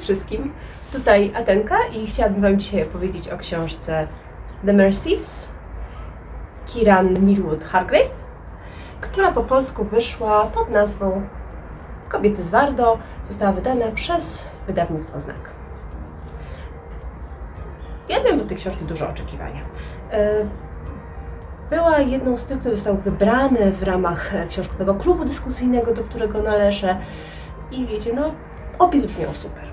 wszystkim, tutaj Atenka i chciałabym Wam dzisiaj opowiedzieć o książce The Mercies Kiran Millwood Hargrave, która po polsku wyszła pod nazwą Kobiety z Wardo. Została wydana przez wydawnictwo Znak. Ja miałam do tej książki duże oczekiwania. E, Była jedną z tych, które zostały wybrane w ramach książkowego klubu dyskusyjnego, do którego należę. I wiecie, no, opis brzmiał super.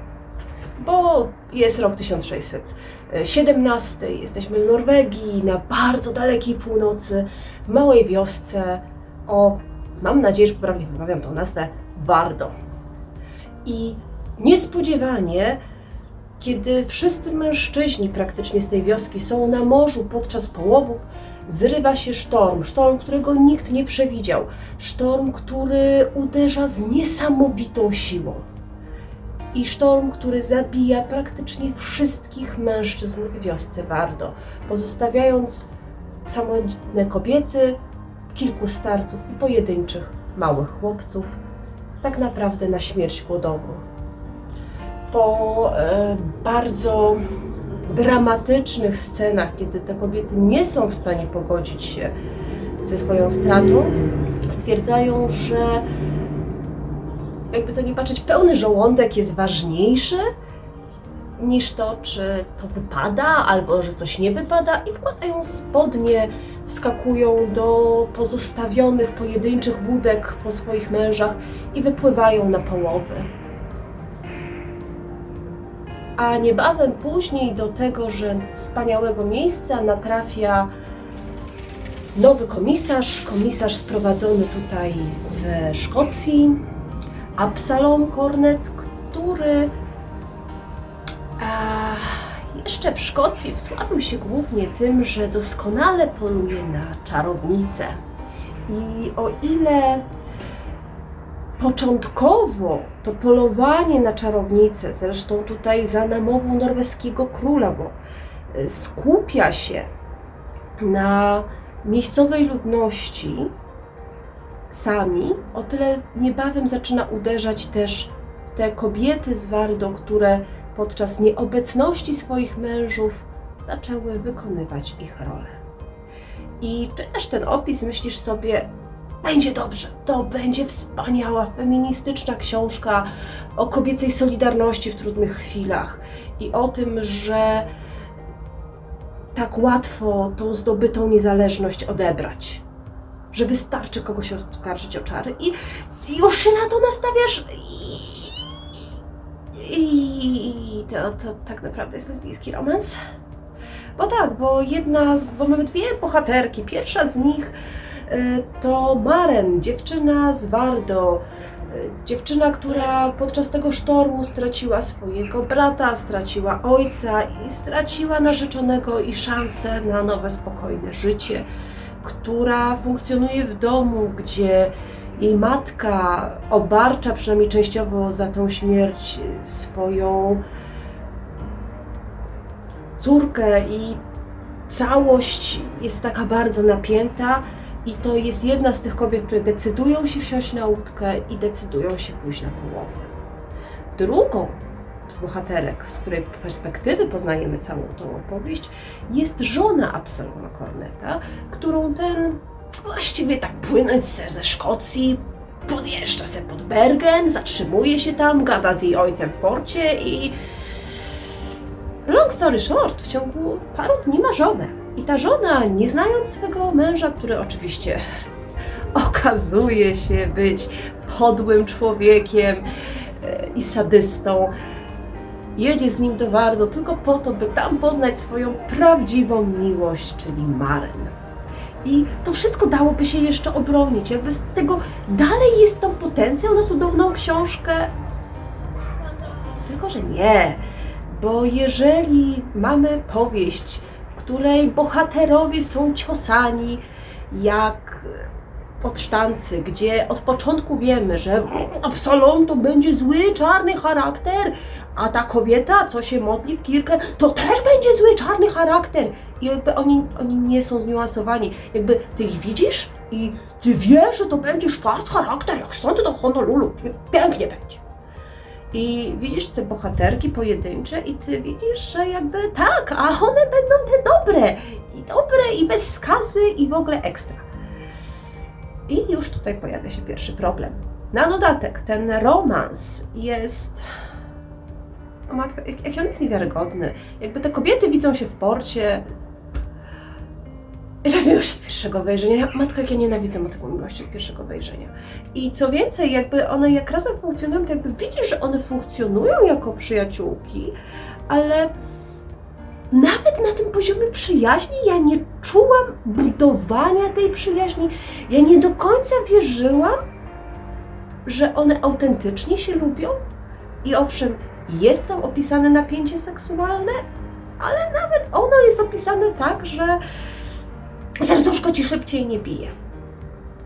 Bo jest rok 1617, jesteśmy w Norwegii, na bardzo dalekiej północy, w małej wiosce o, mam nadzieję, że poprawnie wymawiam tą nazwę, Wardo. I niespodziewanie, kiedy wszyscy mężczyźni praktycznie z tej wioski są na morzu podczas połowów, zrywa się sztorm. Sztorm, którego nikt nie przewidział. Sztorm, który uderza z niesamowitą siłą. I sztorm, który zabija praktycznie wszystkich mężczyzn w wiosce Wardo, pozostawiając samotne kobiety, kilku starców i pojedynczych małych chłopców, tak naprawdę na śmierć głodową. Po e, bardzo dramatycznych scenach, kiedy te kobiety nie są w stanie pogodzić się ze swoją stratą, stwierdzają, że jakby to nie patrzeć, pełny żołądek jest ważniejszy niż to, czy to wypada, albo że coś nie wypada i wkładają spodnie, wskakują do pozostawionych pojedynczych łódek po swoich mężach i wypływają na połowy. A niebawem później do tego, że wspaniałego miejsca natrafia nowy komisarz, komisarz sprowadzony tutaj z Szkocji, Absalom Cornet, który a, jeszcze w Szkocji wsławił się głównie tym, że doskonale poluje na czarownice. I o ile Początkowo to polowanie na czarownicę, zresztą tutaj za namową norweskiego króla, bo y, skupia się na miejscowej ludności sami, o tyle niebawem zaczyna uderzać też w te kobiety z Wardo, które podczas nieobecności swoich mężów zaczęły wykonywać ich rolę. I czytasz ten opis, myślisz sobie, będzie dobrze. To będzie wspaniała, feministyczna książka o kobiecej solidarności w trudnych chwilach i o tym, że tak łatwo tą zdobytą niezależność odebrać. Że wystarczy kogoś oskarżyć o czary i, już się na to nastawiasz. I, i to, to tak naprawdę jest lesbijski romans. Bo tak, bo jedna, z, bo mamy dwie bohaterki. Pierwsza z nich Y, to Maren, dziewczyna z Wardo. y, Dziewczyna, która podczas tego sztormu straciła swojego brata, straciła ojca i straciła narzeczonego i szansę na nowe, spokojne życie. Która funkcjonuje w domu, gdzie jej matka obarcza przynajmniej częściowo za tą śmierć swoją córkę i całość jest taka bardzo napięta. I to jest jedna z tych kobiet, które decydują się wsiąść na łódkę i decydują się pójść na połowę. Drugą z bohaterek, z której perspektywy poznajemy całą tą opowieść, jest żona Absaloma Corneta, którą ten właściwie tak płynąć ze Szkocji, podjeżdża se pod Bergen, zatrzymuje się tam, gada z jej ojcem w porcie i long story short, w ciągu paru dni ma żonę. I ta żona, nie znając swego męża, który oczywiście okazuje się być podłym człowiekiem e, i sadystą, jedzie z nim do Wardo tylko po to, by tam poznać swoją prawdziwą miłość, czyli Maren. I to wszystko dałoby się jeszcze obronić. Jakby z tego dalej jest tam potencjał na cudowną książkę. Tylko, że nie. Bo jeżeli mamy powieść, której bohaterowie są ciosani jak podsztancy, gdzie od początku wiemy, że Absalom to będzie zły, czarny charakter, a ta kobieta, co się modli w kirkę, to też będzie zły, czarny charakter. I jakby oni, oni nie są zniuansowani. Jakby ty ich widzisz i ty wiesz, że to będzie szwarc charakter, jak stąd do Honolulu. Pięknie będzie. I widzisz te bohaterki pojedyncze i ty widzisz, że jakby tak, a one będą te dobre. I dobre, i bez skazy, i w ogóle ekstra. I już tutaj pojawia się pierwszy problem. Na dodatek, ten romans jest. O matka, jak, jaki on jest niewiarygodny. Jakby te kobiety widzą się w porcie. Już od pierwszego wejrzenia. Matka, jak ja nienawidzę motywu miłości od pierwszego wejrzenia. I co więcej, jakby one jak razem funkcjonują, to jakby widzisz, że one funkcjonują jako przyjaciółki, ale nawet na tym poziomie przyjaźni ja nie czułam budowania tej przyjaźni. Ja nie do końca wierzyłam, że one autentycznie się lubią. I owszem, jest tam opisane napięcie seksualne, ale nawet ono jest opisane tak, że serduszko ci szybciej nie bije.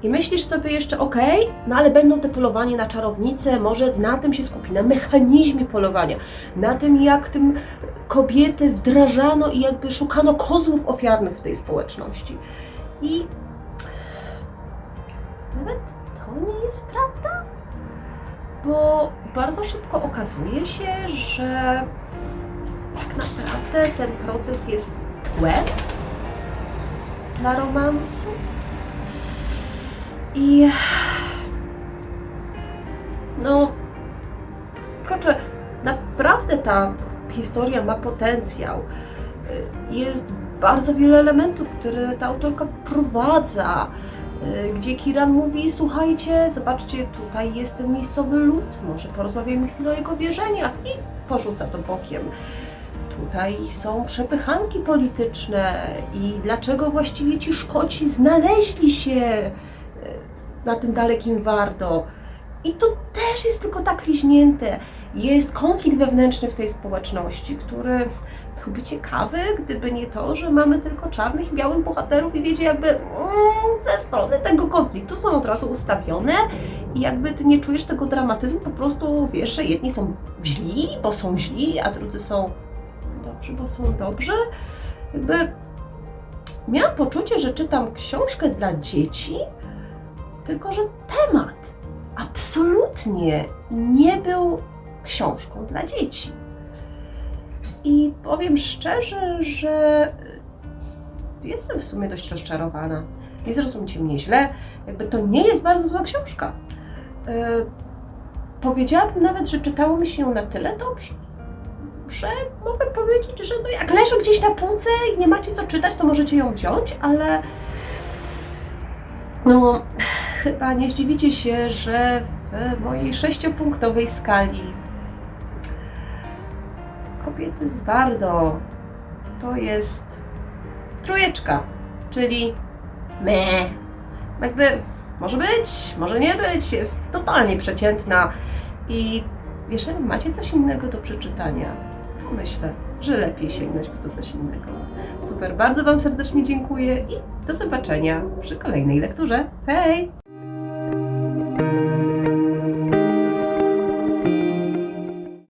I myślisz sobie jeszcze, okej, no ale będą te polowanie na czarownice, może na tym się skupi, na mechanizmie polowania, na tym jak tym kobiety wdrażano i jakby szukano kozłów ofiarnych w tej społeczności. I nawet to nie jest prawda, bo bardzo szybko okazuje się, że tak naprawdę ten proces jest tłem dla romansu. I no, kurczę, naprawdę ta historia ma potencjał. Y, Jest bardzo wiele elementów, które ta autorka wprowadza, y, gdzie Kiran mówi, słuchajcie, zobaczcie, tutaj jest ten miejscowy lud, może porozmawiajmy chwilę o jego wierzeniach i porzuca to bokiem. Tutaj są przepychanki polityczne i dlaczego właściwie ci Szkoci znaleźli się na tym dalekim Wardo. I to też jest tylko tak liźnięte. Jest konflikt wewnętrzny w tej społeczności, który byłby ciekawy, gdyby nie to, że mamy tylko czarnych białych bohaterów i wiecie, jakby mm, te strony tego konfliktu są od razu ustawione i jakby ty nie czujesz tego dramatyzmu, po prostu wiesz, że jedni są źli, bo są źli, a drudzy są dobrzy, bo są dobrzy. Jakby miałam poczucie, że czytam książkę dla dzieci, tylko że temat absolutnie nie był książką dla dzieci. I powiem szczerze, że jestem w sumie dość rozczarowana. Nie zrozumcie mnie źle, jakby to nie jest bardzo zła książka. Yy, powiedziałabym nawet, że czytało mi się ją na tyle dobrze, że mogę powiedzieć, że no jak leży gdzieś na półce i nie macie co czytać, to możecie ją wziąć, ale no chyba nie zdziwicie się, że w mojej sześciopunktowej skali kobiety z Wardo to jest trójeczka, czyli me. Jakby może być, może nie być, jest totalnie przeciętna i jeżeli macie coś innego do przeczytania, to myślę, że lepiej sięgnąć po to coś innego. Super, bardzo Wam serdecznie dziękuję i do zobaczenia przy kolejnej lekturze. Hej!